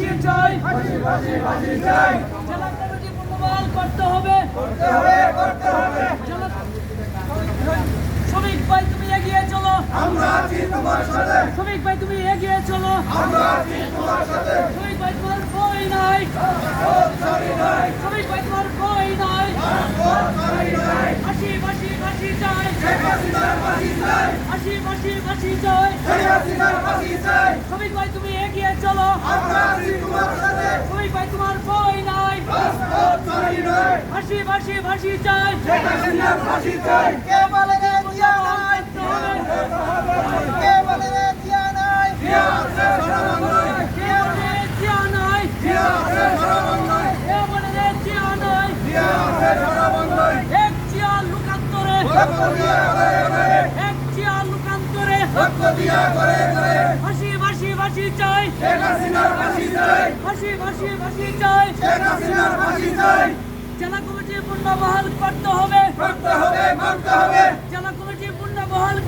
ফাঁসি চাই। ফাঁসি ফাঁসি ফাঁসি চাই জেলা কমিটি পুনর্বহাল করতে হবে? করতে হবে করতে হবে। শ্রমিক ভাই তুমি এগিয়ে চলো। আমরা আছি তোমার সাথে। শ্রমিক ভাই তুমি এগিয়ে চলো। আমরা আছি তোমার সাথে। শ্রমিক ভাই তোমার বই নাই। শ্রমিক ভাই তোমার বই নাই। ফাঁসি ফাঁসি ফাঁসি চাই। ফাঁসি চাই ফাঁসি ফাঁসি ফাঁসি চাই ফাঁসি চাই শ্রমিক ভাই তুমি এগিয়ে চলো আমরা আছি তোমার সাথে শ্রমিক ভাই তোমার বই নাই রাজপথ সারি নাই ফাঁসি ফাঁসি ফাঁসি চাই। শেখ হাসিনার ফাঁসি চাই। কে বলে রে দিয়া নাই? কে বলে রে দিয়া নাই? জিয়া আছে সরাবঙ্গই কে বলে রে দিয়া নাই? জিয়া আছে সরাবঙ্গই কে বলে রে দিয়া নাই? জিয়া আছে সরাবঙ্গই এক জিয়া লুকান্তরে। রক্ত দিয়া করে করে। এক জিয়া লুকান্তরে। রক্ত দিয়া করে করে। ফাঁসি ফাঁসি ফাঁসি চাই। শেখ হাসিনার ফাঁসি চাই। ফাঁসি ফাঁসি ফাঁসি চাই। শেখ হাসিনার ফাঁসি চাই। জেলা কমিটি পুনর্বহাল করতে হবে করতে হবে করতে হবে জেলা কমিটি পুনর্বহাল